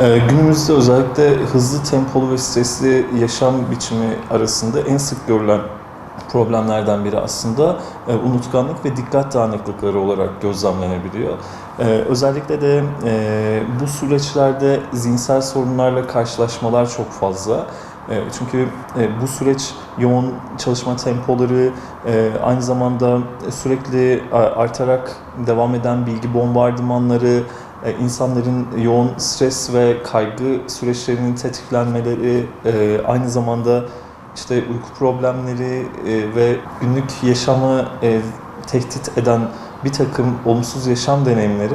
Ee, günümüzde özellikle hızlı tempolu ve stresli yaşam biçimi arasında en sık görülen problemlerden biri aslında e, unutkanlık ve dikkat dağınıklıkları olarak gözlemlenebiliyor. Ee, özellikle de e, bu süreçlerde zihinsel sorunlarla karşılaşmalar çok fazla. E, Çünkü e, bu süreç yoğun çalışma tempoları, e, aynı zamanda sürekli artarak devam eden bilgi bombardımanları, insanların yoğun stres ve kaygı süreçlerinin tetiklenmeleri, aynı zamanda işte uyku problemleri ve günlük yaşamı tehdit eden bir takım olumsuz yaşam deneyimleri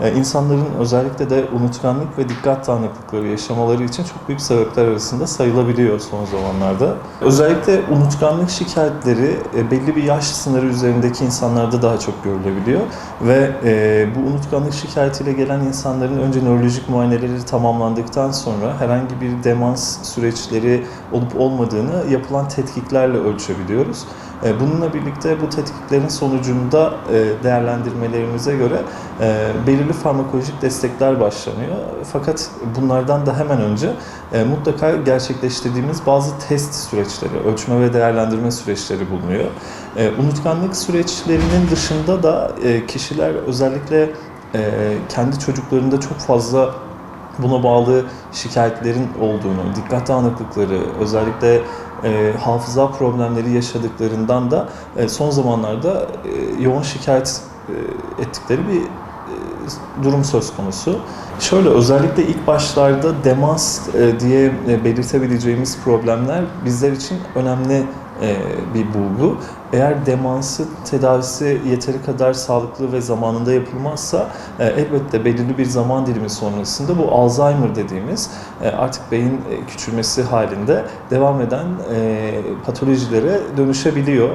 insanların özellikle de unutkanlık ve dikkat dağınıklıkları yaşamaları için çok büyük sebepler arasında sayılabiliyor son zamanlarda. Özellikle unutkanlık şikayetleri e, belli bir yaş sınırı üzerindeki insanlarda daha çok görülebiliyor ve e, bu unutkanlık şikayetiyle gelen insanların önce nörolojik muayeneleri tamamlandıktan sonra herhangi bir demans süreçleri olup olmadığını yapılan tetkiklerle ölçebiliyoruz. E, Bununla birlikte bu tetkiklerin sonucunda e, değerlendirmelerimize göre e, belirli farmakolojik destekler başlanıyor. Fakat bunlardan da hemen önce e, mutlaka gerçekleştirdiğimiz bazı test süreçleri, ölçme ve değerlendirme süreçleri bulunuyor. E, Unutkanlık süreçlerinin dışında da e, kişiler özellikle e, kendi çocuklarında çok fazla buna bağlı şikayetlerin olduğunu, dikkat dağınıklıkları, özellikle e, hafıza problemleri yaşadıklarından da e, son zamanlarda e, yoğun şikayet e, ettikleri bir durum söz konusu. Şöyle özellikle ilk başlarda demans e, diye e, belirtebileceğimiz problemler bizler için önemli e, bir bulgu. Eğer demansın tedavisi yeteri kadar sağlıklı ve zamanında yapılmazsa elbette belirli bir zaman dilimi sonrasında bu Alzheimer dediğimiz artık beyin küçülmesi halinde devam eden patolojilere dönüşebiliyor.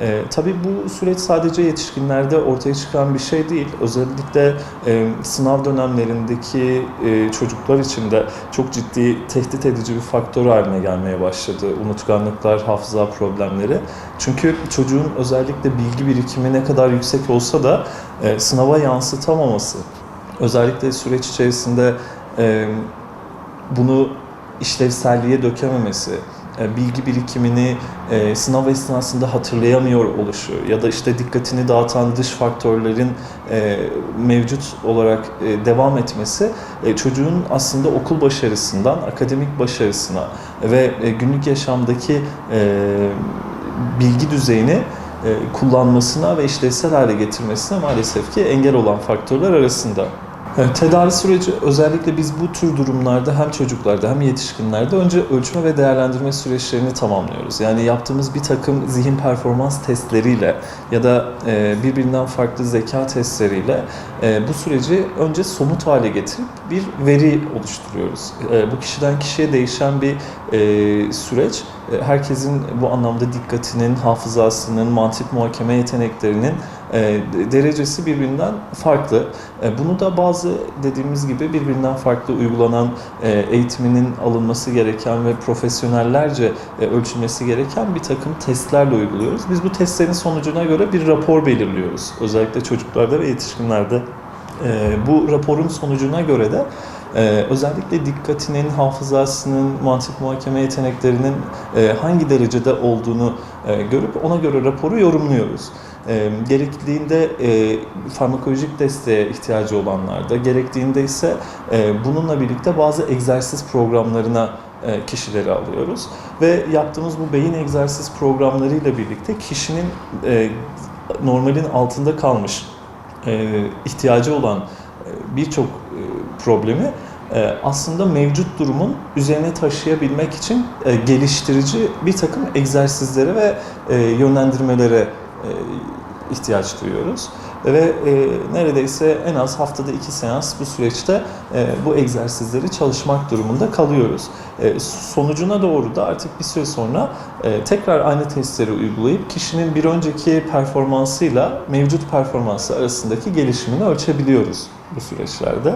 E, tabii bu süreç sadece yetişkinlerde ortaya çıkan bir şey değil. Özellikle e, sınav dönemlerindeki e, çocuklar için de çok ciddi tehdit edici bir faktör haline gelmeye başladı. Unutkanlıklar, hafıza problemleri. Çünkü çocuğun özellikle bilgi birikimi ne kadar yüksek olsa da e, sınava yansıtamaması, özellikle süreç içerisinde e, bunu işlevselliğe dökememesi, bilgi birikimini e, sınav esnasında hatırlayamıyor oluşu ya da işte dikkatini dağıtan dış faktörlerin e, mevcut olarak e, devam etmesi e, çocuğun aslında okul başarısından akademik başarısına ve e, günlük yaşamdaki e, bilgi düzeyini e, kullanmasına ve işlevsel hale getirmesine maalesef ki engel olan faktörler arasında. Evet, Tedavi süreci özellikle biz bu tür durumlarda hem çocuklarda hem yetişkinlerde önce ölçme ve değerlendirme süreçlerini tamamlıyoruz. Yani yaptığımız bir takım zihin performans testleriyle ya da e, birbirinden farklı zeka testleriyle e, bu süreci önce somut hale getirip bir veri oluşturuyoruz. E, bu kişiden kişiye değişen bir süreç. Herkesin bu anlamda dikkatinin, hafızasının, mantık muhakeme yeteneklerinin e, derecesi birbirinden farklı. E, Bunu da bazı dediğimiz gibi birbirinden farklı uygulanan e, eğitiminin alınması gereken ve profesyonellerce e, ölçülmesi gereken bir takım testlerle uyguluyoruz. Biz bu testlerin sonucuna göre bir rapor belirliyoruz. Özellikle çocuklarda ve yetişkinlerde. E, Bu raporun sonucuna göre de ee, özellikle dikkatinin, hafızasının, mantık muhakeme yeteneklerinin e, hangi derecede olduğunu e, görüp ona göre raporu yorumluyoruz. E, gerektiğinde e, farmakolojik desteğe ihtiyacı olanlarda, gerektiğinde ise e, bununla birlikte bazı egzersiz programlarına e, kişileri alıyoruz. Ve yaptığımız bu beyin egzersiz programlarıyla birlikte kişinin e, normalin altında kalmış e, ihtiyacı olan e, birçok problemi e, aslında mevcut durumun üzerine taşıyabilmek için e, geliştirici bir takım egzersizlere ve e, yönlendirmelere ihtiyaç duyuyoruz. Ve neredeyse en az haftada iki seans bu süreçte bu egzersizleri çalışmak durumunda kalıyoruz. Sonucuna doğru da artık bir süre sonra tekrar aynı testleri uygulayıp kişinin bir önceki performansıyla mevcut performansı arasındaki gelişimini ölçebiliyoruz bu süreçlerde.